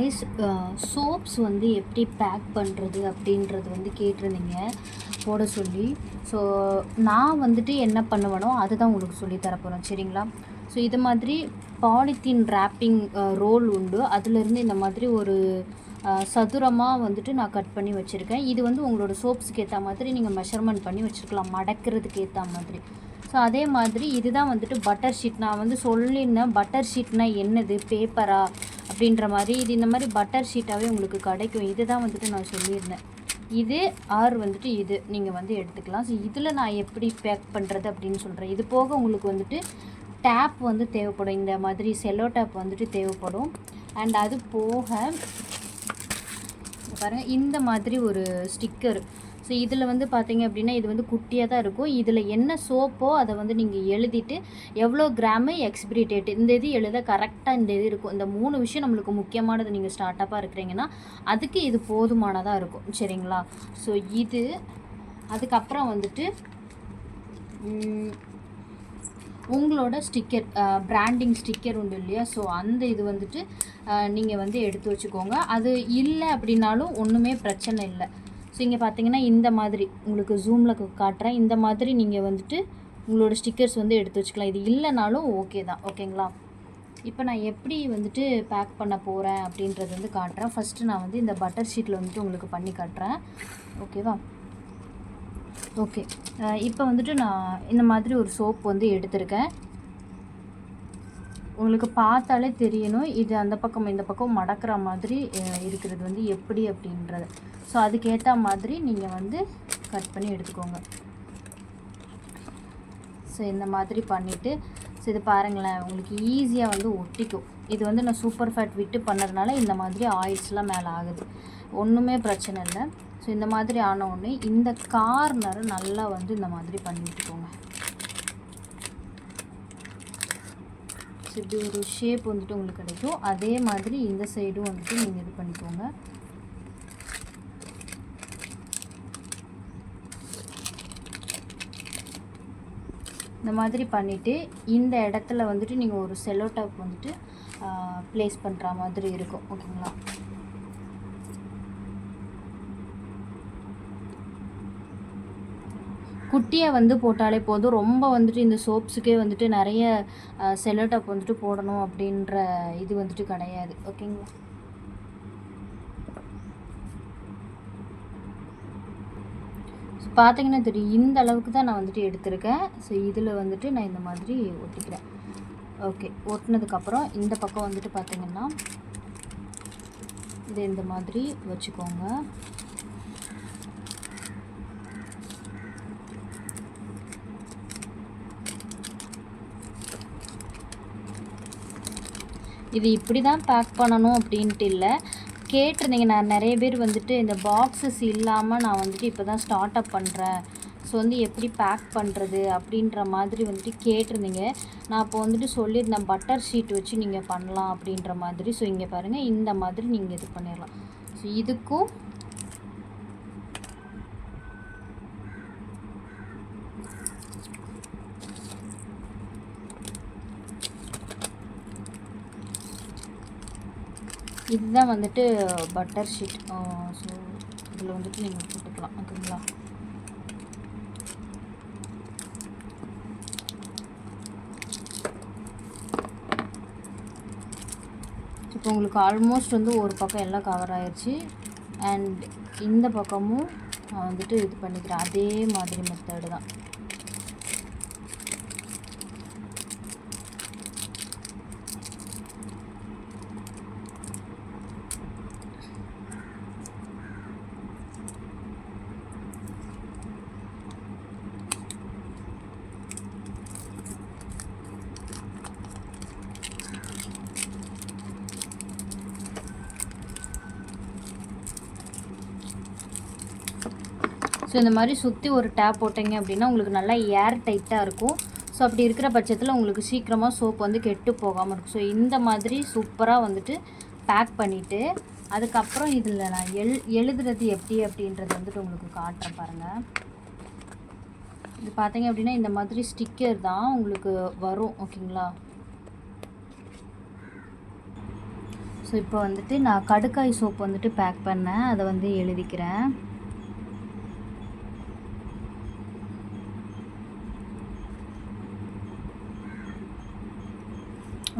Ice soaps uh, வந்து எப்படி back பண்ணுறது அப்படின்றது வந்து கேட்டிருந்தீங்க. போட சொல்லி. ஸோ நான் வந்துட்டு என்ன பண்ணுவேனோ அதுதான் உங்களுக்கு சொல்லி தரப்போகிறேன் சரிங்களா? ஸோ இது மாதிரி பாலித்தீன் ரேப்பிங் ரோல் உண்டு. அதுலேருந்து இந்த மாதிரி ஒரு uh, சதுரமாக வந்துட்டு நான் கட் பண்ணி வச்சுருக்கேன். இது வந்து உங்களோட சோப்ஸுக்கு ஏற்ற மாதிரி நீங்கள் மெஷர்மெண்ட் பண்ணி வச்சுருக்கலாம். மடக்கிறதுக்கு ஏற்ற மாதிரி. ஸோ அதே மாதிரி இதுதான் வந்துட்டு பட்டர் ஷீட் நான் வந்து சொல்லியிருந்தேன் பட்டர் ஷீட்னால் என்னது? பேப்பரா அப்படின்ற மாதிரி இது இந்த மாதிரி பட்டர் ஷீட்டாகவே உங்களுக்கு கிடைக்கும். இதுதான் வந்துட்டு நான் சொல்லியிருந்தேன். இது ஆர் வந்துட்டு இது. நீங்கள் வந்து எடுத்துக்கலாம். ஸோ இதில் நான் எப்படி பேக் பண்ணுறது அப்படின்னு சொல்கிறேன் இது போக உங்களுக்கு வந்துட்டு டேப் வந்து தேவைப்படும். இந்த மாதிரி செல்லோ டேப் வந்துட்டு தேவைப்படும். அண்ட் அது போக பாருங்கள் இந்த மாதிரி ஒரு ஸ்டிக்கர் ஸோ இதில் வந்து பார்த்தீங்க அப்படின்னா இது வந்து குட்டியாக தான் இருக்கும். இதில் என்ன சோப்போ அதை வந்து நீங்கள் எழுதிட்டு எவ்வளோ கிராமு எக்ஸ்பிரி டேட் இந்த இது எழுத கரெக்டாக இந்த இது இருக்கும். இந்த மூணு விஷயம் நம்மளுக்கு முக்கியமானது நீங்கள் ஸ்டார்ட்அப்பாக இருக்கிறீங்கன்னா அதுக்கு இது போதுமானதாக இருக்கும். சரிங்களா? ஸோ இது அதுக்கப்புறம் வந்துட்டு உங்களோட ஸ்டிக்கர் பிராண்டிங் ஸ்டிக்கர் உண்டு இல்லையா? ஸோ அந்த இது வந்துட்டு நீங்கள் வந்து எடுத்து வச்சுக்கோங்க. அது இல்லை அப்படின்னாலும் ஒன்றுமே பிரச்சனை இல்லை. ஸோ இங்கே பார்த்தீங்கன்னா இந்த மாதிரி உங்களுக்கு ஜூமில் காட்டுறேன். இந்த மாதிரி நீங்கள் வந்துட்டு உங்களோட ஸ்டிக்கர்ஸ் வந்து எடுத்து வச்சுக்கலாம். இது இல்லைனாலும் ஓகே தான். ஓகேங்களா இப்போ நான் எப்படி வந்துட்டு பேக் பண்ண போகிறேன் அப்படின்றது வந்து காட்டுறேன். ஃபஸ்ட்டு நான் வந்து இந்த பட்டர் ஷீட்டில் வந்துட்டு உங்களுக்கு பண்ணி காட்டுறேன். ஓகேவா ஓகே இப்போ வந்துட்டு நான் இந்த மாதிரி ஒரு சோப் வந்து எடுத்திருக்கேன். உங்களுக்கு பார்த்தாலே தெரியணும். இது அந்த பக்கம் இந்த பக்கம் மடக்கிற மாதிரி இருக்கிறது வந்து எப்படி அப்படின்றது. ஸோ அதுக்கேற்ற மாதிரி நீங்கள் வந்து கட் பண்ணி எடுத்துக்கோங்க. ஸோ இந்த மாதிரி பண்ணிவிட்டு ஸோ இது பாருங்களேன். உங்களுக்கு ஈஸியாக வந்து ஒட்டிக்கும். இது வந்து நான் சூப்பர் ஃபேட் விட்டு பண்ணதுனால இந்த மாதிரி ஆயில்ஸ்லாம் மேலே ஆகுது. ஒன்றுமே பிரச்சனை இல்லை. ஸோ இந்த மாதிரி ஆன உடனே இந்த கார்னரை நல்லா வந்து இந்த மாதிரி பண்ணி ஸோ இப்படி ஒரு ஷேப் வந்துட்டு உங்களுக்கு கிடைக்கும். அதே மாதிரி இந்த சைடும் வந்துட்டு நீங்கள் இது பண்ணிக்கோங்க. இந்த மாதிரி பண்ணிவிட்டு இந்த இடத்துல வந்துட்டு நீங்கள் ஒரு செல்லோ டாப் வந்துட்டு ப்ளேஸ் பண்ணுற மாதிரி இருக்கும். ஓகேங்களா? குட்டியை வந்து போட்டாலே போதும். ரொம்ப வந்துட்டு இந்த சோப்ஸுக்கே வந்துட்டு நிறைய செல்லோ வந்துட்டு போடணும் அப்படின்ற இது வந்துட்டு கிடையாது. ஓகேங்களா? ஸோ பார்த்தீங்கன்னா தெரியும். இந்த அளவுக்கு தான் நான் வந்துட்டு எடுத்திருக்கேன். ஸோ இதில் வந்துட்டு நான் இந்த மாதிரி ஒட்டிக்கிறேன். ஓகே. ஒட்டினதுக்கப்புறம் இந்த பக்கம் வந்துட்டு பார்த்திங்கன்னா இது இந்த மாதிரி வச்சுக்கோங்க. இது இப்படி தான் பேக் பண்ணணும் அப்படின்ட்டு இல்லை. கேட்டிருந்தீங்க நான் நிறைய பேர் வந்துட்டு இந்த பாக்ஸஸ் இல்லாமல் நான் வந்துட்டு இப்போ தான் ஸ்டார்ட் அப் பண்ணுறேன் ஸோ வந்து எப்படி பேக் பண்ணுறது அப்படின்ற மாதிரி வந்துட்டு கேட்டிருந்தீங்க. நான் இப்போ வந்துட்டு சொல்லியிருந்தேன் பட்டர் ஷீட் வச்சு நீங்கள் பண்ணலாம் அப்படின்ற மாதிரி. ஸோ இங்கே பாருங்கள் இந்த மாதிரி நீங்கள் இது பண்ணிடலாம். ஸோ இதுக்கும் இதுதான் வந்துட்டு பட்டர் ஷீட் ஸோ இதில் வந்துட்டு நீங்கள் போட்டுக்கலாம். ஓகேங்களா? இப்போ உங்களுக்கு ஆல்மோஸ்ட் வந்து ஒரு பக்கம் எல்லாம் கவர் ஆயிடுச்சு அண்ட் இந்த பக்கமும் நான் வந்துட்டு இது பண்ணிக்கிறேன். அதே மாதிரி மெத்தடு தான். ஸோ இந்த மாதிரி சுற்றி ஒரு டேப் போட்டிங்க அப்படின்னா உங்களுக்கு நல்லா ஏர் டைட்டாக இருக்கும். ஸோ அப்படி இருக்கிற பட்சத்தில் உங்களுக்கு சீக்கிரமாக சோப் வந்து கெட்டு போகாமல் இருக்கும். ஸோ இந்த மாதிரி சூப்பராக வந்துட்டு பேக் பண்ணிவிட்டு அதுக்கப்புறம் இதில் நான் எழு எழுதுறது எப்படி அப்படின்றது வந்துட்டு உங்களுக்கு காட்டுறேன் பாருங்கள் இது பார்த்தீங்க அப்படின்னா இந்த மாதிரி ஸ்டிக்கர் தான் உங்களுக்கு வரும் ஓகேங்களா? ஸோ ஸோ இப்போ வந்துட்டு நான் கடுக்காய் சோப் வந்துட்டு பேக் பண்ணேன். அதை வந்து எழுதிக்கிறேன்.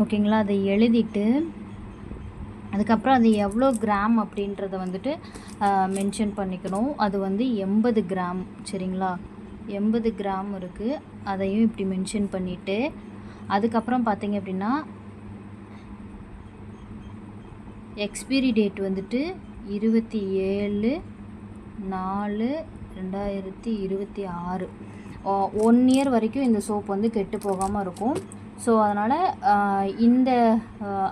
ஓகேங்களா? அதை எழுதிட்டு அதுக்கப்புறம் அது எவ்வளோ கிராம் அப்படின்றத வந்துட்டு மென்ஷன் பண்ணிக்கணும். அது வந்து எண்பது கிராம் சரிங்களா? எண்பது கிராம் இருக்குது அதையும் இப்படி மென்ஷன் பண்ணிவிட்டு அதுக்கப்புறம் பார்த்தீங்க அப்படின்னா எக்ஸ்பீரி டேட் வந்துட்டு இருபத்தி ஏழு நாலு ரெண்டாயிரத்தி இருபத்தி ஆறு. ஒன் இயர் வரைக்கும் இந்த சோப் வந்து கெட்டு போகாமல் இருக்கும். ஸோ அதனால் இந்த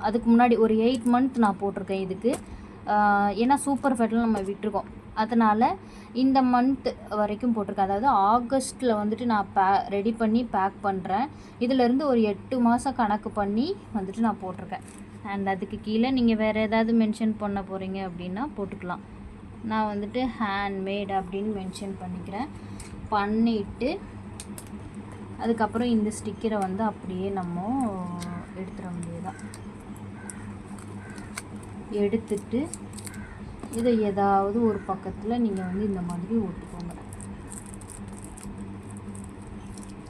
அதுக்கு முன்னாடி ஒரு எயிட் மந்த் நான் போட்டிருக்கேன் இதுக்கு. ஏன்னா சூப்பர் ஃபெட்டில் நம்ம விட்டுருக்கோம். அதனால் இந்த மந்த் வரைக்கும் போட்டிருக்கேன். அதாவது ஆகஸ்ட்டில் வந்துட்டு நான் பே ரெடி பண்ணி பேக் பண்ணுறேன் இதிலேருந்து ஒரு எட்டு மாதம் கணக்கு பண்ணி வந்துட்டு நான் போட்டிருக்கேன். அண்ட் அதுக்கு கீழே நீங்கள் வேறு ஏதாவது மென்ஷன் பண்ண போகிறீங்க அப்படின்னா போட்டுக்கலாம். நான் வந்துட்டு ஹேண்ட்மேட் அப்படின்னு மென்ஷன் பண்ணிக்கிறேன். பண்ணிவிட்டு அதுக்கப்புறம் இந்த ஸ்டிக்கரை வந்து அப்படியே நம்ம எடுத்துட வேண்டியதுதான். எடுத்துட்டு இதை ஏதாவது ஒரு பக்கத்தில் நீங்கள் வந்து இந்த மாதிரி ஒட்டிக்கோங்க.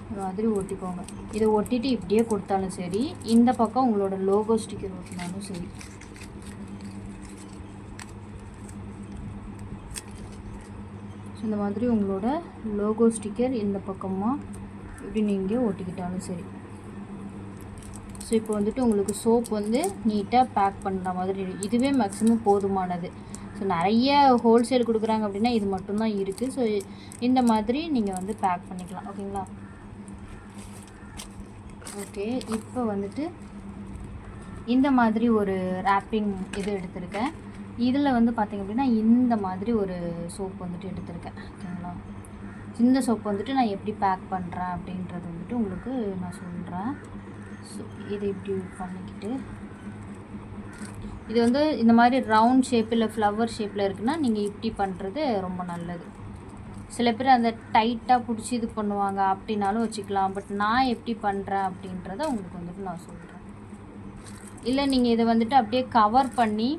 இந்த மாதிரி ஒட்டிக்கோங்க. இதை ஒட்டிட்டு இப்படியே கொடுத்தாலும் சரி இந்த பக்கம் உங்களோட லோகோ ஸ்டிக்கர் ஒட்டினாலும் சரி. ஸோ இந்த மாதிரி உங்களோட லோகோ ஸ்டிக்கர் இந்த பக்கமாக இப்படி நீங்கள் ஒட்டிக்கிட்டாலும் சரி. ஸோ இப்போ வந்துட்டு உங்களுக்கு சோப் வந்து நீட்டாக பேக் பண்ணுற மாதிரி இதுவே மேக்ஸிமம் போதுமானது. ஸோ நிறைய ஹோல்சேல் கொடுக்குறாங்க அப்படின்னா இது மட்டும்தான் இருக்குது ஸோ இந்த மாதிரி நீங்கள் வந்து பேக் பண்ணிக்கலாம். ஓகேங்களா ஓகே இப்போ வந்துட்டு இந்த மாதிரி ஒரு ரேப்பிங் இது எடுத்திருக்கேன். இதில் வந்து பார்த்திங்க அப்படின்னா இந்த மாதிரி ஒரு சோப் வந்துட்டு எடுத்திருக்கேன். இந்த சோப்பு வந்துட்டு நான் எப்படி பேக் பண்ணுறேன் அப்படின்றது வந்துட்டு உங்களுக்கு நான் சொல்கிறேன் ஸோ இதை இப்படி பண்ணிக்கிட்டு இது வந்து இந்த மாதிரி ரவுண்ட் ஷேப்பில் ஃப்ளவர் ஷேப்பில் இருக்குன்னா நீங்கள் இப்படி பண்ணுறது ரொம்ப நல்லது. சில பேர் அந்த டைட்டாக பிடிச்சி இது பண்ணுவாங்க அப்படின்னாலும் வச்சுக்கலாம். பட் நான் எப்படி பண்ணுறேன் அப்படின்றத உங்களுக்கு வந்துட்டு நான் சொல்கிறேன் இல்லை நீங்கள் இதை வந்துட்டு அப்படியே கவர் பண்ணி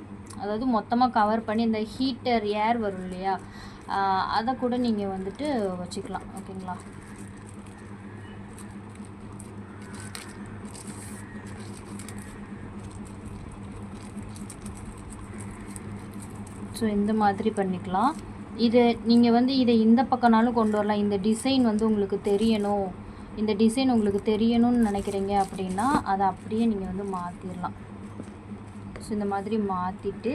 அதாவது மொத்தமாக கவர் பண்ணி இந்த ஹீட்டர் ஏர் வரும் இல்லையா? அதை கூட நீங்கள் வந்துட்டு வச்சுக்கலாம். ஓகேங்களா? ஸோ இந்த மாதிரி பண்ணிக்கலாம். இது நீங்கள் வந்து இதை இந்த பக்கம்னாலும் கொண்டு வரலாம். இந்த டிசைன் வந்து உங்களுக்கு தெரியணும். இந்த டிசைன் உங்களுக்கு தெரியணும்னு நினைக்கிறீங்க அப்படின்னா அதை அப்படியே நீங்கள் வந்து மாற்றிடலாம் ஸோ இந்த மாதிரி மாற்றிட்டு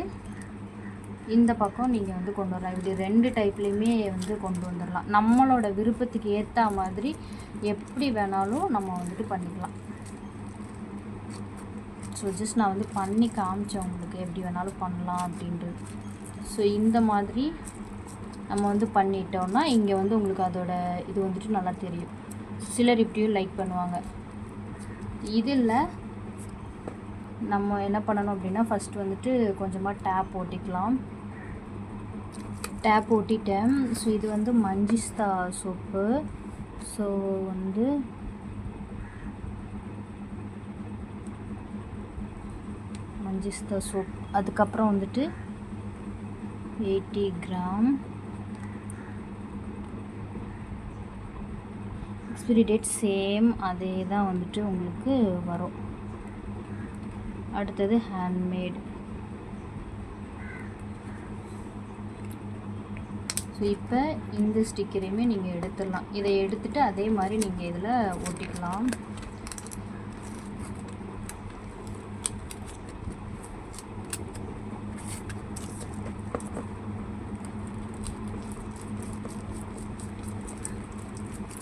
இந்த பக்கம் நீங்கள் வந்து கொண்டு வரலாம். இப்படி ரெண்டு டைப்லேயுமே வந்து கொண்டு வந்துடலாம் நம்மளோட விருப்பத்துக்கு ஏற்ற மாதிரி எப்படி வேணாலும் நம்ம வந்துட்டு பண்ணிக்கலாம். ஸோ ஜஸ்ட் நான் வந்து பண்ணி காமிச்சேன் உங்களுக்கு எப்படி வேணாலும் பண்ணலாம் அப்படின்றது. ஸோ இந்த மாதிரி நம்ம வந்து பண்ணிட்டோம்னா இங்கே வந்து உங்களுக்கு அதோட இது வந்துட்டு நல்லா தெரியும். சிலர் இப்படியும் லைக் பண்ணுவாங்க. இது இல்லை நம்ம என்ன பண்ணணும் அப்படின்னா ஃபஸ்ட்டு வந்துட்டு கொஞ்சமாக டேப் ஓட்டிக்கலாம். டேப் ஓட்டிட்டேன். ஸோ இது வந்து மஞ்சிஸ்தா சோப்பு. ஸோ வந்து மஞ்சிஸ்தா சோப். அதுக்கப்புறம் வந்துட்டு eighty gram. Expiry date same அதே தான் வந்துட்டு உங்களுக்கு வரும். அடுத்தது ஹேண்ட்மேட் ஸோ இப்போ இந்த ஸ்டிக்கரையுமே நீங்கள் எடுத்துடலாம். இதை எடுத்துட்டு அதே மாதிரி நீங்கள் இதில் ஒட்டிக்கலாம்.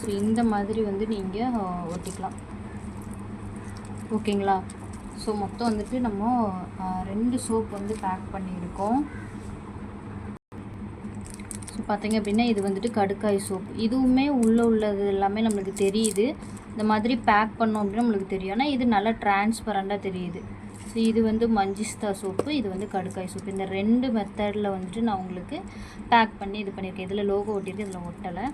ஸோ இந்த மாதிரி வந்து நீங்கள் ஒட்டிக்கலாம். ஓகேங்களா ஸோ மொத்தம் வந்துட்டு நம்ம ரெண்டு சோப் வந்து பேக் பண்ணியிருக்கோம். ஸோ பார்த்தீங்க அப்படின்னா இது வந்துட்டு கடுக்காய் சோப் இதுவுமே உள்ளே உள்ளது எல்லாமே நம்மளுக்கு தெரியுது. இந்த மாதிரி பேக் பண்ணோம் அப்படின்னா நம்மளுக்கு தெரியும். ஆனால் இது நல்லா டிரான்ஸ்பரண்ட்டாக தெரியுது. ஸோ ஸோ இது வந்து மஞ்சிஸ்தா சோப்பு இது வந்து கடுக்காய் சோப்பு இந்த ரெண்டு மெத்தடில் வந்துட்டு நான் உங்களுக்கு பேக் பண்ணி இது பண்ணியிருக்கேன். இதில் லோகோ ஒட்டியிருக்கு இதில் ஒட்டலை.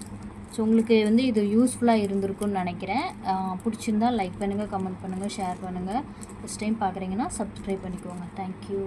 ஸோ உங்களுக்கு வந்து இது யூஸ்ஃபுல்லாக இருந்திருக்கும்னு நினைக்கிறேன். பிடிச்சிருந்தால் பிடிச்சிருந்தா லைக் பண்ணுங்கள் கமெண்ட் பண்ணுங்கள் ஷேர் பண்ணுங்கள் ஃபஸ்ட் டைம் பார்க்குறீங்கன்னா சப்ஸ்கிரைப் பண்ணிக்கோங்க. Thank you